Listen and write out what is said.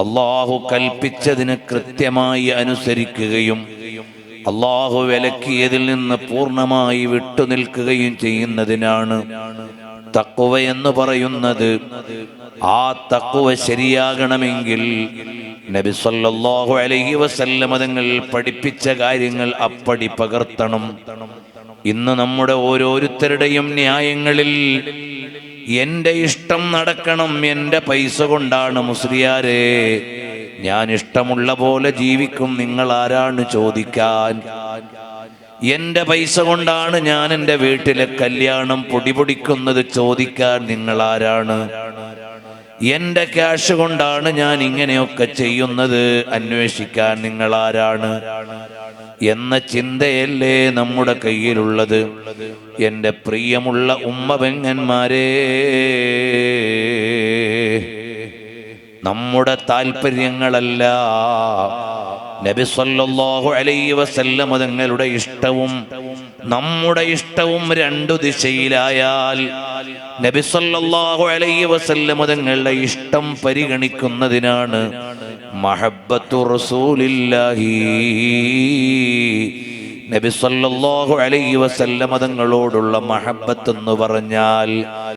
അള്ളാഹു കൽപ്പിച്ചതിന് കൃത്യമായി അനുസരിക്കുകയും അള്ളാഹു വിലക്കിയതിൽ നിന്ന് പൂർണമായി വിട്ടുനിൽക്കുകയും ചെയ്യുന്നതിനാണ് തക്കുവ എന്ന് പറയുന്നത്. ആ തക്കുവ ശരിയാകണമെങ്കിൽ നബി സല്ലല്ലാഹു അലൈഹി വസല്ലമ തങ്ങൾ പഠിപ്പിച്ച കാര്യങ്ങൾ അപ്പടി പകർത്തണം. ഇന്ന് നമ്മുടെ ഓരോരുത്തരുടെയും ന്യായങ്ങളിൽ എന്റെ ഇഷ്ടം നടക്കണം എന്റെ പൈസ കൊണ്ടാണ് മുസ്ലിയാരെ. ഞാൻ ഇഷ്ടമുള്ള പോലെ ജീവിക്കും നിങ്ങൾ ആരാണ് ചോദിക്കാൻ? എന്റെ പൈസ കൊണ്ടാണ് ഞാൻ എന്റെ വീട്ടിലെ കല്യാണം പൊടിപൊടിക്കുന്നത് ചോദിക്കാൻ നിങ്ങൾ ആരാണ്? എന്റെ ക്യാഷ് കൊണ്ടാണ് ഞാൻ ഇങ്ങനെയൊക്കെ ചെയ്യുന്നത്. അന്വേഷിക്കാൻ നിങ്ങൾ ആരാണ്? എന്ന ചിന്തയല്ലേ നമ്മുടെ കയ്യിലുള്ളത്. എന്റെ പ്രിയമുള്ള ഉമ്മ പെങ്ങന്മാരെ നമ്മുടെ താല്പര്യങ്ങളല്ല നബി സല്ലല്ലാഹു അലൈഹി വസല്ലം തങ്ങളുടെ ഇഷ്ടവും നമ്മുടെ ഇഷ്ടവും രണ്ടു ദിശയിലായാൽ നബിസല്ലാഹു അലൈ അലൈഹി വസല്ലം തങ്ങളുടെ ഇഷ്ടം പരിഗണിക്കുന്നതിനാണ് മഹബ്ബത്തു റസൂലില്ലാഹി. നബി സല്ലല്ലാഹു അലൈഹി വസല്ലം തങ്ങളോടുള്ള മഹബ്ബത്ത് എന്ന് പറഞ്ഞാൽ